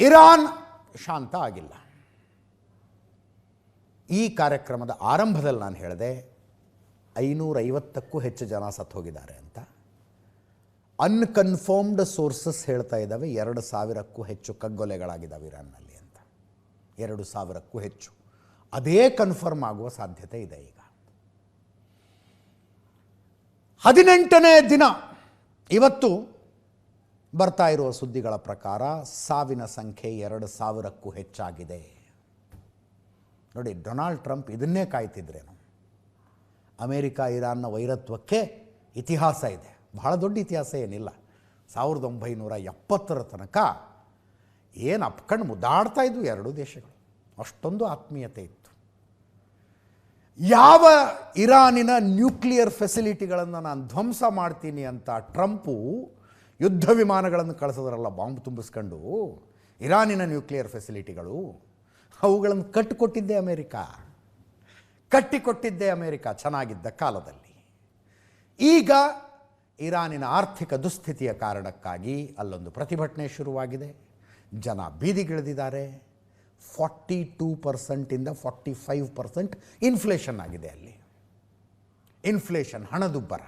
Iran ಶಾಂತ ಆಗಿಲ್ಲ. ಈ ಕಾರ್ಯಕ್ರಮದ ಆರಂಭದಲ್ಲಿ ನಾನು ಹೇಳಿದೆ, ಐನೂರೈವತ್ತಕ್ಕೂ ಹೆಚ್ಚು ಜನ ಸತ್ತು ಹೋಗಿದ್ದಾರೆ ಅಂತ. ಅನ್ಕನ್ಫರ್ಮ್ಡ್ ಸೋರ್ಸಸ್ ಹೇಳ್ತಾ ಇದ್ದಾವೆ, ಎರಡು ಸಾವಿರಕ್ಕೂ ಹೆಚ್ಚು ಕಗ್ಗೊಲೆಗಳಾಗಿದ್ದಾವೆ ಇರಾನ್ನಲ್ಲಿ ಅಂತ. ಎರಡು ಸಾವಿರಕ್ಕೂ ಹೆಚ್ಚು. ಅದೇ ಕನ್ಫರ್ಮ್ ಆಗುವ ಸಾಧ್ಯತೆ ಇದೆ ಈಗ. ಹದಿನೆಂಟನೇ ದಿನ, ಇವತ್ತು ಬರ್ತಾ ಇರುವ ಸುದ್ದಿಗಳ ಪ್ರಕಾರ ಸಾವಿನ ಸಂಖ್ಯೆ ಎರಡು ಸಾವಿರಕ್ಕೂ ಹೆಚ್ಚಾಗಿದೆ. ನೋಡಿ, ಡೊನಾಲ್ಡ್ ಟ್ರಂಪ್ ಇದನ್ನೇ ಕಾಯ್ತಿದ್ರೇನು? ಅಮೇರಿಕ, ಇರಾನ್ನ ವೈರತ್ವಕ್ಕೆ ಇತಿಹಾಸ ಇದೆ. ಬಹಳ ದೊಡ್ಡ ಇತಿಹಾಸ ಏನಿಲ್ಲ. ಸಾವಿರದ ಒಂಬೈನೂರ ಎಪ್ಪತ್ತರ ತನಕ ಏನು ಅಪ್ಕಂಡು ಮುದ್ದಾಡ್ತಾ ಇದ್ವು ಎರಡೂ ದೇಶಗಳು. ಅಷ್ಟೊಂದು ಆತ್ಮೀಯತೆ ಇತ್ತು. ಯಾವ ಇರಾನಿನ ನ್ಯೂಕ್ಲಿಯರ್ ಫೆಸಿಲಿಟಿಗಳನ್ನು ನಾನು ಧ್ವಂಸ ಮಾಡ್ತೀನಿ ಅಂತ ಟ್ರಂಪು ಯುದ್ಧ ವಿಮಾನಗಳನ್ನು ಕಳಿಸೋದ್ರಲ್ಲ, ಬಾಂಬ್ ತುಂಬಿಸ್ಕೊಂಡು, ಇರಾನಿನ ನ್ಯೂಕ್ಲಿಯರ್ ಫೆಸಿಲಿಟಿಗಳು, ಅವುಗಳನ್ನು ಕಟ್ಟಿಕೊಟ್ಟಿದ್ದೆ ಅಮೇರಿಕಾ. ಕಟ್ಟಿಕೊಟ್ಟಿದ್ದೆ ಅಮೇರಿಕ ಚೆನ್ನಾಗಿದ್ದ ಕಾಲದಲ್ಲಿ. ಈಗ ಇರಾನಿನ ಆರ್ಥಿಕ ದುಸ್ಥಿತಿಯ ಕಾರಣಕ್ಕಾಗಿ ಅಲ್ಲೊಂದು ಪ್ರತಿಭಟನೆ ಶುರುವಾಗಿದೆ. ಜನ ಬೀದಿಗಿಳಿದಿದ್ದಾರೆ. ಫಾರ್ಟಿ ಟೂ ಪರ್ಸೆಂಟಿಂದ ಫಾರ್ಟಿ ಫೈವ್ ಪರ್ಸೆಂಟ್ ಇನ್ಫ್ಲೇಷನ್ ಆಗಿದೆ ಅಲ್ಲಿ. ಇನ್ಫ್ಲೇಷನ್ ಹಣದುಬ್ಬರ.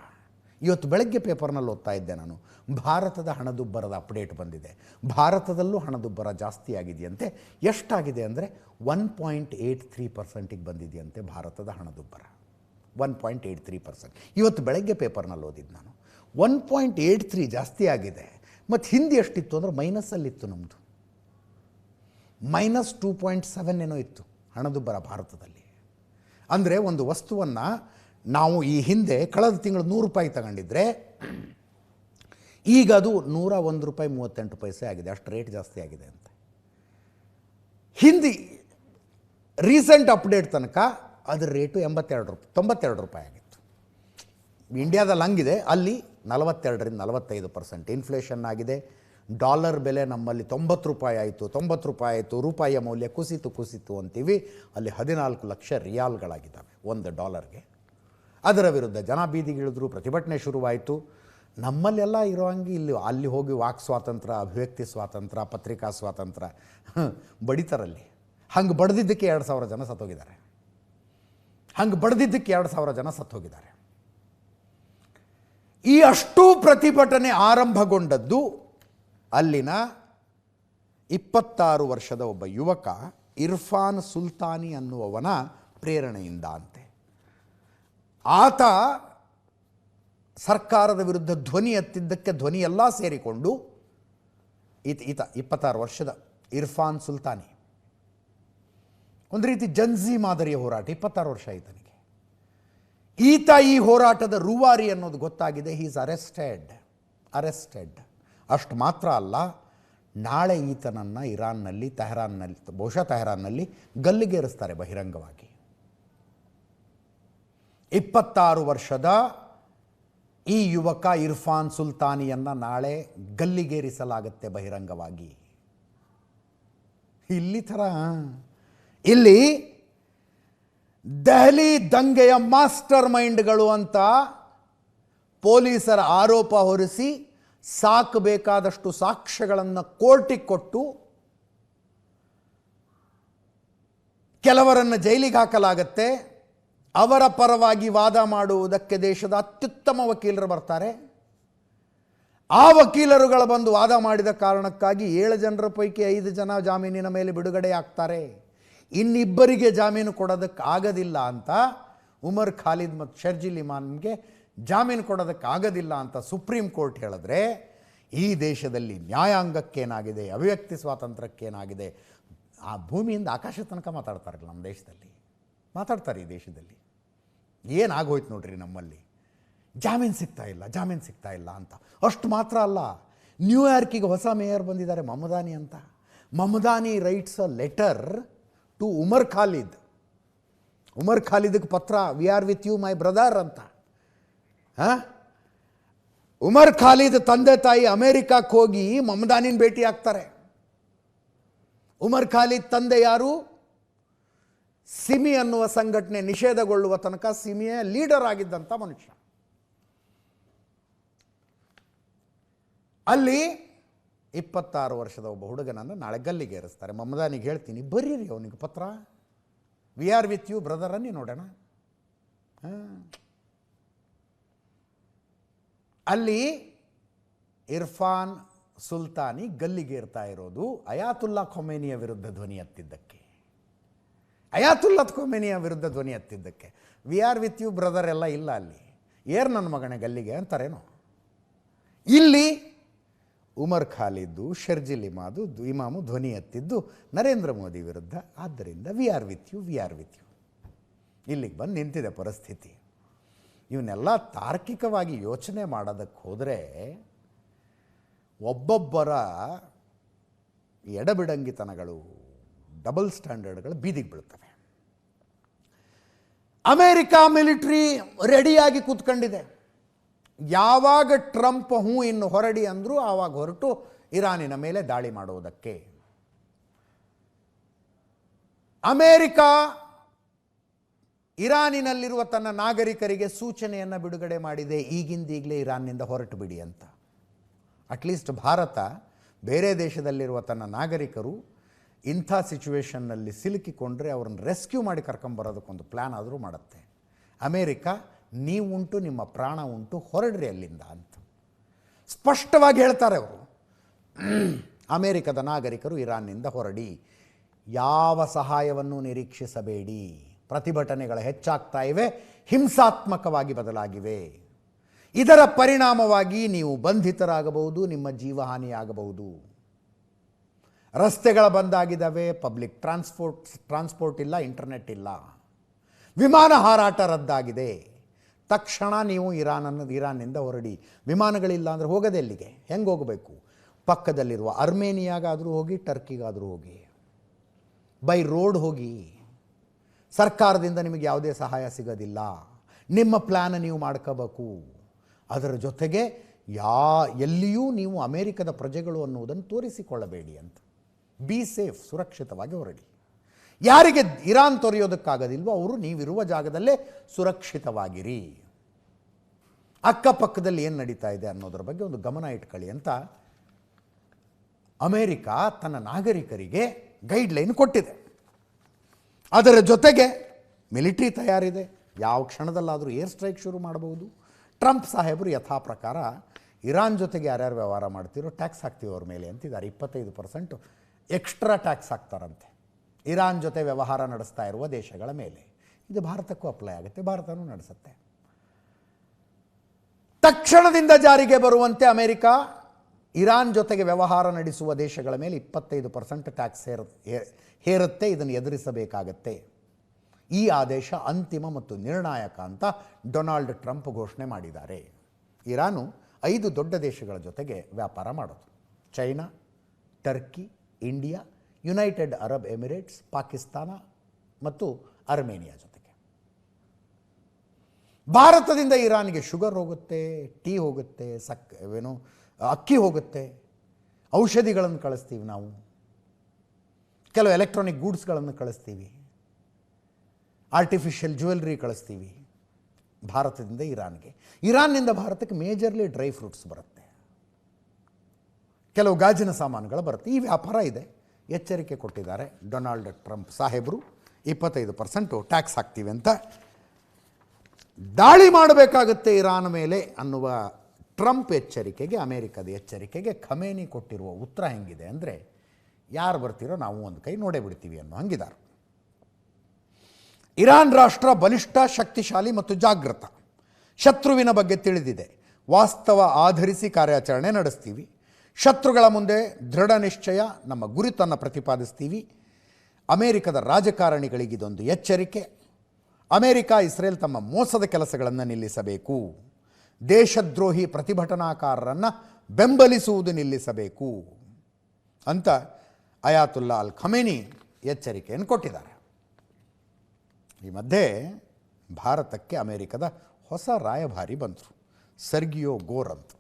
ಇವತ್ತು ಬೆಳಗ್ಗೆ ಪೇಪರ್ನಲ್ಲಿ ಓದ್ತಾ ಇದ್ದೆ ನಾನು. ಭಾರತದ ಹಣದುಬ್ಬರದ ಅಪ್ಡೇಟ್ ಬಂದಿದೆ. ಭಾರತದಲ್ಲೂ ಹಣದುಬ್ಬರ ಜಾಸ್ತಿ ಆಗಿದೆಯಂತೆ. ಎಷ್ಟಾಗಿದೆ ಅಂದರೆ ಒನ್ ಪಾಯಿಂಟ್ ಏಯ್ಟ್ ತ್ರೀ ಪರ್ಸೆಂಟಿಗೆ ಬಂದಿದೆಯಂತೆ ಭಾರತದ ಹಣದುಬ್ಬರ. One point eight three percent. ಇವತ್ತು ಬೆಳಗ್ಗೆ ಪೇಪರ್ನಲ್ಲಿ ಓದಿದ್ದು ನಾನು. ಒನ್ ಪಾಯಿಂಟ್ ಏಯ್ಟ್ ತ್ರೀ ಜಾಸ್ತಿ ಆಗಿದೆ. ಮತ್ತು ಹಿಂದೆ ಎಷ್ಟಿತ್ತು ಅಂದರೆ ಮೈನಸ್ಸಲ್ಲಿತ್ತು ನಮ್ಮದು ಮೈನಸ್ ಟೂ ಪಾಯಿಂಟ್ ಸೆವೆನ್ ಏನೋ ಇತ್ತು ಹಣದುಬ್ಬರ ಭಾರತದಲ್ಲಿ. ಅಂದರೆ ಒಂದು ವಸ್ತುವನ್ನು ನಾವು ಈ ಹಿಂದೆ ಕಳೆದ ತಿಂಗಳು ನೂರು ರೂಪಾಯಿ ತಗೊಂಡಿದ್ರೆ ಈಗ ಅದು ನೂರ ಒಂದು ರೂಪಾಯಿ ಮೂವತ್ತೆಂಟು ಪೈಸೆ ಆಗಿದೆ. ಅಷ್ಟು ರೇಟ್ ಜಾಸ್ತಿ ಆಗಿದೆ ಅಂತ. ಹಿಂದಿ ರೀಸೆಂಟ್ ಅಪ್ಡೇಟ್ ತನಕ ಅದರ ರೇಟು ಎಂಬತ್ತೆರಡು ರೂಪಾಯಿ ತೊಂಬತ್ತೆರಡು ರೂಪಾಯಿ ಆಗಿತ್ತು. ಇಂಡಿಯಾದಲ್ಲಿ ಹಂಗಿದೆ ಅಲ್ಲಿ ನಲವತ್ತೆರಡರಿಂದ ನಲವತ್ತೈದು ಪರ್ಸೆಂಟ್ ಇನ್ಫ್ಲೇಷನ್ ಆಗಿದೆ. ಡಾಲರ್ ಬೆಲೆ ನಮ್ಮಲ್ಲಿ ತೊಂಬತ್ತು ರೂಪಾಯಿ ಆಯಿತು, ತೊಂಬತ್ತು ರೂಪಾಯಿ ಆಯಿತು, ರೂಪಾಯಿಯ ಮೌಲ್ಯ ಕುಸಿತು ಕುಸಿತು ಅಂತೀವಿ. ಅಲ್ಲಿ ಹದಿನಾಲ್ಕು ಲಕ್ಷ ರಿಯಾಲ್ಗಳಾಗಿದ್ದಾವೆ, ಒಂದು ಡಾಲರ್ಗೆ ಅದರ ವಿರುದ್ಧ ಜನ ಬೀದಿಗಿಳಿದ್ರು ಪ್ರತಿಭಟನೆ ಶುರುವಾಯಿತು. ನಮ್ಮಲ್ಲೆಲ್ಲ ಇರೋ ಹಂಗೆ ಇಲ್ಲಿ ಅಲ್ಲಿ ಹೋಗಿ ವಾಕ್ ಸ್ವಾತಂತ್ರ್ಯ ಅಭಿವ್ಯಕ್ತಿ ಸ್ವಾತಂತ್ರ್ಯ ಪತ್ರಿಕಾ ಸ್ವಾತಂತ್ರ್ಯ ಬಡಿತಾರಲ್ಲಿ. ಹಂಗೆ ಬಡ್ದಿದ್ದಕ್ಕೆ ಎರಡು ಸಾವಿರ ಜನ ಸತ್ತೋಗಿದ್ದಾರೆ. ಹಂಗೆ ಬಡ್ದಿದ್ದಕ್ಕೆ ಎರಡು ಸಾವಿರ ಜನ ಸತ್ತೋಗಿದ್ದಾರೆ. ಈ ಅಷ್ಟೂ ಪ್ರತಿಭಟನೆ ಆರಂಭಗೊಂಡದ್ದು ಅಲ್ಲಿನ ಇಪ್ಪತ್ತಾರು ವರ್ಷದ ಒಬ್ಬ ಯುವಕ ಇರ್ಫಾನ್ ಸುಲ್ತಾನಿ ಅನ್ನುವವನ ಪ್ರೇರಣೆಯಿಂದ ಅಂತೆ ಆತ ಸರ್ಕಾರದ ವಿರುದ್ಧ ಧ್ವನಿ ಎತ್ತಿದ್ದಕ್ಕೆ ಧ್ವನಿ ಎಲ್ಲ ಸೇರಿಕೊಂಡು ಈತ ಈತ ಇಪ್ಪತ್ತಾರು ವರ್ಷದ ಇರ್ಫಾನ್ ಸುಲ್ತಾನಿ. ಒಂದು ರೀತಿ ಜನ್ಜಿ ಮಾದರಿಯ ಹೋರಾಟ, ಇಪ್ಪತ್ತಾರು ವರ್ಷ ಈತನಿಗೆ ಈತ ಈ ಹೋರಾಟದ ರೂವಾರಿ ಅನ್ನೋದು ಗೊತ್ತಾಗಿದೆ ಹೀಸ್ ಅರೆಸ್ಟೆಡ್ ಅರೆಸ್ಟೆಡ್ ಅಷ್ಟು ಮಾತ್ರ ಅಲ್ಲ, ನಾಳೆ ಈತನನ್ನು ಇರಾನ್ನಲ್ಲಿ, ತೆಹರಾನ್ನಲ್ಲಿ, ಬಹುಶಃ ತೆಹರಾನ್ನಲ್ಲಿ ಗಲ್ಲಿಗೇರಿಸ್ತಾರೆ ಬಹಿರಂಗವಾಗಿ. ಇಪ್ಪತ್ತಾರು ವರ್ಷದ ಈ ಯುವಕ ಇರ್ಫಾನ್ ಸುಲ್ತಾನಿಯನ್ನು ನಾಳೆ ಗಲ್ಲಿಗೇರಿಸಲಾಗುತ್ತೆ ಬಹಿರಂಗವಾಗಿ. ಇಲ್ಲಿ ಥರ ಇಲ್ಲಿ ದೆಹಲಿ ದಂಗೆಯ ಮಾಸ್ಟರ್ ಮೈಂಡ್ಗಳು ಅಂತ ಪೊಲೀಸರ ಆರೋಪ ಹೊರಿಸಿ ಸಾಕಬೇಕಾದಷ್ಟು ಸಾಕ್ಷ್ಯಗಳನ್ನು ಕೋರ್ಟಿಗೆ ಕೊಟ್ಟು ಕೆಲವರನ್ನು ಜೈಲಿಗೆ ಹಾಕಲಾಗತ್ತೆ. ಅವರ ಪರವಾಗಿ ವಾದ ಮಾಡುವುದಕ್ಕೆ ದೇಶದ ಅತ್ಯುತ್ತಮ ವಕೀಲರು ಬರ್ತಾರೆ. ಆ ವಕೀಲರುಗಳ ಬಂದು ವಾದ ಮಾಡಿದ ಕಾರಣಕ್ಕಾಗಿ ಏಳು ಜನರ ಪೈಕಿ ಐದು ಜನ ಜಾಮೀನಿನ ಮೇಲೆ ಬಿಡುಗಡೆ ಆಗ್ತಾರೆ. ಇನ್ನಿಬ್ಬರಿಗೆ ಜಾಮೀನು ಕೊಡೋದಕ್ಕೆ ಆಗೋದಿಲ್ಲ ಅಂತ ಉಮರ್ ಖಾಲಿದ್ ಮತ್ತು ಶರ್ಜಿಲ್ ಇಮಾನ್ಗೆ ಜಾಮೀನು ಕೊಡೋದಕ್ಕೆ ಆಗೋದಿಲ್ಲ ಅಂತ ಸುಪ್ರೀಂ ಕೋರ್ಟ್ ಹೇಳಿದ್ರೆ ಈ ದೇಶದಲ್ಲಿ ನ್ಯಾಯಾಂಗಕ್ಕೇನಾಗಿದೆ, ಅಭಿವ್ಯಕ್ತಿ ಸ್ವಾತಂತ್ರ್ಯಕ್ಕೇನಾಗಿದೆ? ಆ ಭೂಮಿಯಿಂದ ಆಕಾಶ ತನಕ ಮಾತಾಡ್ತಾರಲ್ಲ ನಮ್ಮ ದೇಶದಲ್ಲಿ. ಮಾತಾಡ್ತಾರೆ ಈ ದೇಶದಲ್ಲಿ. ಏನಾಗೋಯ್ತು ನೋಡ್ರಿ ನಮ್ಮಲ್ಲಿ? ಜಾಮೀನು ಸಿಗ್ತಾ ಇಲ್ಲ, ಜಾಮೀನು ಸಿಗ್ತಾ ಇಲ್ಲ ಅಂತ. ಅಷ್ಟು ಮಾತ್ರ ಅಲ್ಲ ನ್ಯೂಯಾರ್ಕಿಗೆ ಹೊಸ ಮೇಯರ್ ಬಂದಿದ್ದಾರೆ ಮಮದಾನಿ ಅಂತ. Mamdani writes a letter to Umar Khalid Umar ಖಾಲಿದ್ಗೆ ಪತ್ರ we are with you my brother ಅಂತ. ಹಾಂ? ಉಮರ್ ಖಾಲಿದ್ ತಂದೆ ತಾಯಿ ಅಮೇರಿಕಕ್ಕೆ ಹೋಗಿ ಮಮದಾನಿನ ಭೇಟಿ ಆಗ್ತಾರೆ. ಉಮರ್ ಖಾಲಿದ್ ತಂದೆ ಯಾರು? ಸಿಮಿ ಅನ್ನುವ ಸಂಘಟನೆ ನಿಷೇಧಗೊಳ್ಳುವ ತನಕ ಸಿಮಿಯ ಲೀಡರ್ ಆಗಿದ್ದಂಥ ಮನುಷ್ಯ. ಅಲ್ಲಿ ಇಪ್ಪತ್ತಾರು ವರ್ಷದ ಒಬ್ಬ ಹುಡುಗನನ್ನು ನಾಳೆ ಗಲ್ಲಿಗೆ ಏರಿಸ್ತಾರೆ. ಮಮದಾನಿಗೆ ಹೇಳ್ತೀನಿ, ಬರೀರಿ ಅವನಿಗೆ ಪತ್ರ. We are with you brother ಅನ್ನಿ ನೋಡೋಣ. ಅಲ್ಲಿ ಇರ್ಫಾನ್ ಸುಲ್ತಾನಿ ಗಲ್ಲಿಗೇರ್ತಾ ಇರೋದು ಅಯಾತುಲ್ಲಾ ಖೊಮೇನಿಯ ವಿರುದ್ಧ ಧ್ವನಿ ಎತ್ತಿದ್ದಕ್ಕೆ. ಅಯಾತುಲ್ಲಾ ಕೊಮೆನಿಯ ವಿರುದ್ಧ ಧ್ವನಿ ಹತ್ತಿದ್ದಕ್ಕೆ we are with you brother ಎಲ್ಲ ಇಲ್ಲ ಅಲ್ಲಿ. ಏರ್ ನನ್ನ ಮಗನೇ ಗಲ್ಲಿಗೆ ಅಂತಾರೇನೋ? ಇಲ್ಲಿ ಉಮರ್ ಖಾಲಿದ್ದು, ಶರ್ಜಿಲ್ ಇಮಾದು ಇಮಾಮು ಧ್ವನಿ ಎತ್ತಿದ್ದು ನರೇಂದ್ರ ಮೋದಿ ವಿರುದ್ಧ. ಆದ್ದರಿಂದ we are with you, we are with you. ಇಲ್ಲಿಗೆ ಬಂದು ನಿಂತಿದೆ ಪರಿಸ್ಥಿತಿ. ಇವನ್ನೆಲ್ಲ ತಾರ್ಕಿಕವಾಗಿ ಯೋಚನೆ ಮಾಡೋದಕ್ಕೆ ಹೋದರೆ ಒಬ್ಬೊಬ್ಬರ ಎಡಬಿಡಂಗಿತನಗಳು ಡಬಲ್ ಸ್ಟ್ಯಾಂಡರ್ಡ್ಗಳು ಬೀದಿಗೆ ಬೀಳ್ತವೆ. ಅಮೇರಿಕಾ ಮಿಲಿಟ್ರಿ ರೆಡಿಯಾಗಿ ಕೂತ್ಕೊಂಡಿದೆ. ಯಾವಾಗ ಟ್ರಂಪ್ ಹೂ ಇನ್ನು ಹೊರಡಿ ಅಂದರೂ ಆವಾಗ ಹೊರಟು ಇರಾನಿನ ಮೇಲೆ ದಾಳಿ ಮಾಡುವುದಕ್ಕೆ ಅಮೇರಿಕಾ ಇರಾನಿನಲ್ಲಿರುವ ತನ್ನ ನಾಗರಿಕರಿಗೆ ಸೂಚನೆಯನ್ನು ಬಿಡುಗಡೆ ಮಾಡಿದೆ. ಈಗಿಂದೀಗಲೇ ಇರಾನ್ನಿಂದ ಹೊರಟು ಬಿಡಿ ಅಂತ. ಅಟ್ಲೀಸ್ಟ್ ಭಾರತ ಬೇರೆ ದೇಶದಲ್ಲಿರುವ ತನ್ನ ನಾಗರಿಕರು ಇಂಥ ಸಿಚುವೇಷನ್ನಲ್ಲಿ ಸಿಲುಕಿಕೊಂಡ್ರೆ ಅವ್ರನ್ನ ರೆಸ್ಕ್ಯೂ ಮಾಡಿ ಕರ್ಕೊಂಬರೋದಕ್ಕೊಂದು ಪ್ಲ್ಯಾನ್ ಆದರೂ ಮಾಡುತ್ತೆ. ಅಮೇರಿಕಾ, ನೀವುಂಟು, ನಿಮ್ಮ ಪ್ರಾಣ ಉಂಟು, ಹೊರಡ್ರಿ ಅಲ್ಲಿಂದ ಅಂತ. ಸ್ಪಷ್ಟವಾಗಿ ಹೇಳ್ತಾರೆ ಅವರು. ಅಮೇರಿಕದ ನಾಗರಿಕರು ಇರಾನ್ನಿಂದ ಹೊರಡಿ, ಯಾವ ಸಹಾಯವನ್ನು ನಿರೀಕ್ಷಿಸಬೇಡಿ? ಪ್ರತಿಭಟನೆಗಳು ಹೆಚ್ಚಾಗ್ತಾ ಇವೆ, ಹಿಂಸಾತ್ಮಕವಾಗಿ ಬದಲಾಗಿವೆ. ಇದರ ಪರಿಣಾಮವಾಗಿ ನೀವು ಬಂಧಿತರಾಗಬಹುದು, ನಿಮ್ಮ ಜೀವಹಾನಿಯಾಗಬಹುದು. ರಸ್ತೆಗಳ ಬಂದಾಗಿದ್ದಾವೆ ಪಬ್ಲಿಕ್ ಟ್ರಾನ್ಸ್ಪೋರ್ಟ್ ಟ್ರಾನ್ಸ್ಪೋರ್ಟ್ ಇಲ್ಲ ಇಂಟರ್ನೆಟ್ ಇಲ್ಲ. ವಿಮಾನ ಹಾರಾಟ ರದ್ದಾಗಿದೆ. ತಕ್ಷಣ ನೀವು ಇರಾನ್ ಅನ್ನೋದು ಇರಾನ್ನಿಂದ ಹೊರಡಿ. ವಿಮಾನಗಳಿಲ್ಲ ಅಂದರೆ ಹೋಗದೆ ಎಲ್ಲಿಗೆ? ಹೆಂಗೆ ಹೋಗಬೇಕು? ಪಕ್ಕದಲ್ಲಿರುವ ಅರ್ಮೇನಿಯಾಗಾದರೂ ಹೋಗಿ, ಟರ್ಕಿಗಾದರೂ ಹೋಗಿ. ಬೈ ರೋಡ್ ಹೋಗಿ. ಸರ್ಕಾರದಿಂದ ನಿಮಗೆ ಯಾವುದೇ ಸಹಾಯ ಸಿಗೋದಿಲ್ಲ. ನಿಮ್ಮ ಪ್ಲ್ಯಾನ್ ನೀವು ಮಾಡ್ಕೋಬೇಕು. ಅದರ ಜೊತೆಗೆ ಯಾ, ಎಲ್ಲಿಯೂ ನೀವು ಅಮೇರಿಕದ ಪ್ರಜೆಗಳು ಅನ್ನುವುದನ್ನು ತೋರಿಸಿಕೊಳ್ಳಬೇಡಿ ಅಂತ. ಬಿ ಸೇಫ್ ಸುರಕ್ಷಿತವಾಗಿ ಹೊರಡಿ. ಯಾರಿಗೆ ಇರಾನ್ ತೊರೆಯೋದಕ್ಕಾಗೋದಿಲ್ವೋ ಅವರು ನೀವಿರುವ ಜಾಗದಲ್ಲೇ ಸುರಕ್ಷಿತವಾಗಿರಿ. ಅಕ್ಕಪಕ್ಕದಲ್ಲಿ ಏನು ನಡೀತಾ ಇದೆ ಅನ್ನೋದ್ರ ಬಗ್ಗೆ ಒಂದು ಗಮನ ಇಟ್ಕೊಳ್ಳಿ ಅಂತ ಅಮೇರಿಕಾ ತನ್ನ ನಾಗರಿಕರಿಗೆ ಗೈಡ್ಲೈನ್ ಕೊಟ್ಟಿದೆ. ಅದರ ಜೊತೆಗೆ ಮಿಲಿಟ್ರಿ ತಯಾರಿದೆ. ಯಾವ ಕ್ಷಣದಲ್ಲಾದರೂ ಏರ್ ಸ್ಟ್ರೈಕ್ ಶುರು ಮಾಡಬಹುದು. ಟ್ರಂಪ್ ಸಾಹೇಬರು ಯಥಾ ಪ್ರಕಾರ ಇರಾನ್ ಜೊತೆಗೆ ಯಾರ್ಯಾರು ವ್ಯವಹಾರ ಮಾಡ್ತಿರೋ ಟ್ಯಾಕ್ಸ್ ಹಾಕ್ತೀವಿ ಅವ್ರ ಮೇಲೆ ಅಂತಿದ್ದಾರೆ. ಇಪ್ಪತ್ತೈದು ಪರ್ಸೆಂಟು ಎಕ್ಸ್ಟ್ರಾ ಟ್ಯಾಕ್ಸ್ ಹಾಕ್ತಾರಂತೆ. ಇರಾನ್ ಜೊತೆ ವ್ಯವಹಾರ ನಡೆಸ್ತಾ ಇರುವ ದೇಶಗಳ ಮೇಲೆ. ಇದು ಭಾರತಕ್ಕೂ ಅಪ್ಲೈ ಆಗುತ್ತೆ, ಭಾರತನೂ ನಡೆಸುತ್ತೆ. ತಕ್ಷಣದಿಂದ ಜಾರಿಗೆ ಬರುವಂತೆ ಅಮೆರಿಕ, ಇರಾನ್ ಜೊತೆಗೆ ವ್ಯವಹಾರ ನಡೆಸುವ ದೇಶಗಳ ಮೇಲೆ ಇಪ್ಪತ್ತೈದು ಪರ್ಸೆಂಟ್ ಟ್ಯಾಕ್ಸ್ ಹೇರ, ಹೇರುತ್ತೆ, ಇದನ್ನು ಎದುರಿಸಬೇಕಾಗತ್ತೆ. ಈ ಆದೇಶ ಅಂತಿಮ ಮತ್ತು ನಿರ್ಣಾಯಕ ಅಂತ ಡೊನಾಲ್ಡ್ ಟ್ರಂಪ್ ಘೋಷಣೆ ಮಾಡಿದ್ದಾರೆ. ಇರಾನು ಐದು ದೊಡ್ಡ ದೇಶಗಳ ಜೊತೆಗೆ ವ್ಯಾಪಾರ ಮಾಡೋದು. China, Turkey India United Arab Emirates Pakistan ಮತ್ತು ಅರ್ಮೇನಿಯಾ ಜೊತೆಗೆ. ಭಾರತದಿಂದ ಇರಾನ್ಗೆ ಶುಗರ್ ಹೋಗುತ್ತೆ, ಟೀ ಹೋಗುತ್ತೆ, ಸಕ್, ಏನು, ಅಕ್ಕಿ ಹೋಗುತ್ತೆ. ಔಷಧಿಗಳನ್ನು ಕಳಿಸ್ತೀವಿ ನಾವು. ಕೆಲವು ಎಲೆಕ್ಟ್ರಾನಿಕ್ ಗೂಡ್ಸ್ಗಳನ್ನು ಕಳಿಸ್ತೀವಿ. ಆರ್ಟಿಫಿಷಿಯಲ್ ಜ್ಯುವೆಲ್ರಿ ಕಳಿಸ್ತೀವಿ. ಭಾರತದಿಂದ ಇರಾನ್ಗೆ. ಇರಾನ್ನಿಂದ ಭಾರತಕ್ಕೆ ಮೇಜರ್ಲಿ ಡ್ರೈ ಫ್ರೂಟ್ಸ್ ಬರುತ್ತೆ. ಕೆಲವು ಗಾಜಿನ ಸಾಮಾನುಗಳು ಬರುತ್ತೆ. ಈ ವ್ಯಾಪಾರ ಇದೆ. ಎಚ್ಚರಿಕೆ ಕೊಟ್ಟಿದ್ದಾರೆ ಡೊನಾಲ್ಡ್ ಟ್ರಂಪ್ ಸಾಹೇಬರು. ಇಪ್ಪತ್ತೈದು ಪರ್ಸೆಂಟು ಟ್ಯಾಕ್ಸ್ ಹಾಕ್ತೀವಿ ಅಂತ. ದಾಳಿ ಮಾಡಬೇಕಾಗುತ್ತೆ ಇರಾನ್ ಮೇಲೆ ಅನ್ನುವ ಟ್ರಂಪ್ ಎಚ್ಚರಿಕೆಗೆ, ಅಮೇರಿಕದ ಎಚ್ಚರಿಕೆಗೆ ಖಮೇನಿ ಕೊಟ್ಟಿರುವ ಉತ್ತರ ಹೆಂಗಿದೆ ಅಂದರೆ, ಯಾರು ಬರ್ತೀರೋ ನಾವು ಒಂದು ಕೈ ನೋಡೇ ಬಿಡ್ತೀವಿ ಅನ್ನೋ ಹಂಗಿದ್ದಾರೆ ಇರಾನ್ ರಾಷ್ಟ್ರ ಬಲಿಷ್ಠ, ಶಕ್ತಿಶಾಲಿ ಮತ್ತು ಜಾಗೃತ. ಶತ್ರುವಿನ ಬಗ್ಗೆ ತಿಳಿದಿದೆ. ವಾಸ್ತವ ಆಧರಿಸಿ ಕಾರ್ಯಾಚರಣೆ ನಡೆಸ್ತೀವಿ. ಶತ್ರುಗಳ ಮುಂದೆ ದೃಢ ನಿಶ್ಚಯ, ನಮ್ಮ ಗುರುತನ್ನು ಪ್ರತಿಪಾದಿಸ್ತೀವಿ. ಅಮೇರಿಕದ ರಾಜಕಾರಣಿಗಳಿಗಿದೊಂದು ಎಚ್ಚರಿಕೆ. ಅಮೇರಿಕ, ಇಸ್ರೇಲ್ ತಮ್ಮ ಮೋಸದ ಕೆಲಸಗಳನ್ನು ನಿಲ್ಲಿಸಬೇಕು. ದೇಶದ್ರೋಹಿ ಪ್ರತಿಭಟನಾಕಾರರನ್ನು ಬೆಂಬಲಿಸುವುದು ನಿಲ್ಲಿಸಬೇಕು ಅಂತ ಅಯಾತುಲ್ಲಾ ಅಲ್ ಖಮೇನಿ ಎಚ್ಚರಿಕೆಯನ್ನು ಕೊಟ್ಟಿದ್ದಾರೆ. ಈ ಮಧ್ಯೆ ಭಾರತಕ್ಕೆ ಅಮೇರಿಕದ ಹೊಸ ರಾಯಭಾರಿ ಬಂದರು. ಸರ್ಗಿಯೋ ಗೋರ್ ಅಂತ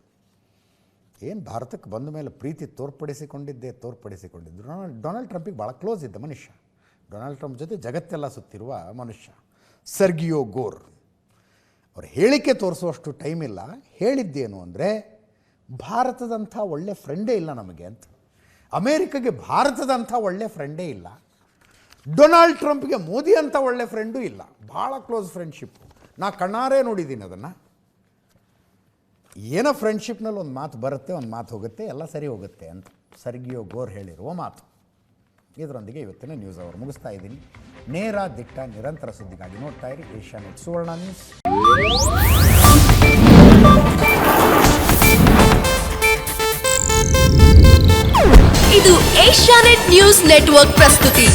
ಏನು ಭಾರತಕ್ಕೆ ಬಂದ ಮೇಲೆ ಪ್ರೀತಿ ತೋರ್ಪಡಿಸಿಕೊಂಡಿದ್ದೆ ತೋರ್ಪಡಿಸಿಕೊಂಡಿದ್ದು ಡೊನಾಲ್ಡ್ ಡೊನಾಲ್ಡ್ ಟ್ರಂಪಿಗೆ ಭಾಳ ಕ್ಲೋಸ್ ಇದ್ದ ಮನುಷ್ಯ. ಡೊನಾಲ್ಡ್ ಟ್ರಂಪ್ ಜೊತೆ ಜಗತ್ತೆಲ್ಲ ಸುತ್ತಿರುವ ಮನುಷ್ಯ, ಸರ್ಗಿಯೋ ಗೋರ್. ಅವ್ರ ಹೇಳಿಕೆ ತೋರಿಸುವಷ್ಟು ಟೈಮ್ ಇಲ್ಲ. ಹೇಳಿದ್ದೇನು ಅಂದರೆ, ಭಾರತದಂಥ ಒಳ್ಳೆ ಫ್ರೆಂಡೇ ಇಲ್ಲ ನಮಗೆ ಅಂತ. ಅಮೇರಿಕಾಗೆ ಭಾರತದಂಥ ಒಳ್ಳೆ ಫ್ರೆಂಡೇ ಇಲ್ಲ. ಡೊನಾಲ್ಡ್ ಟ್ರಂಪ್ಗೆ ಮೋದಿ ಅಂತ ಒಳ್ಳೆ ಫ್ರೆಂಡೂ ಇಲ್ಲ. ಭಾಳ ಕ್ಲೋಸ್ ಫ್ರೆಂಡ್ಶಿಪ್ಪು ನಾ ಕಣ್ಣಾರೇ ನೋಡಿದ್ದೀನಿ ಅದನ್ನು. ಏನೋ ಫ್ರೆಂಡ್ಶಿಪ್ನಲ್ಲಿ ಒಂದು ಮಾತು ಬರುತ್ತೆ, ಒಂದು ಮಾತು ಹೋಗುತ್ತೆ, ಎಲ್ಲ ಸರಿ ಹೋಗುತ್ತೆ ಅಂತ ಸರ್ಗಿಯೋ ಗೋರ್ ಹೇಳಿರುವ ಮಾತು. ಇದರೊಂದಿಗೆ ಇವತ್ತಿನ ನ್ಯೂಸ್ ಅವರು ಮುಗಿಸ್ತಾ ಇದ್ದೀನಿ. ನೇರ ದಿಟ್ಟ ನಿರಂತರ ಸುದ್ದಿಗಾಗಿ ನೋಡ್ತಾ ಇರಿ ಏಷ್ಯಾ ನೆಟ್ ಸುವರ್ಣ ನ್ಯೂಸ್ ಇದು ಏಷ್ಯಾನೆಟ್ ನ್ಯೂಸ್ ನೆಟ್ವರ್ಕ್ ಪ್ರಸ್ತುತಿ.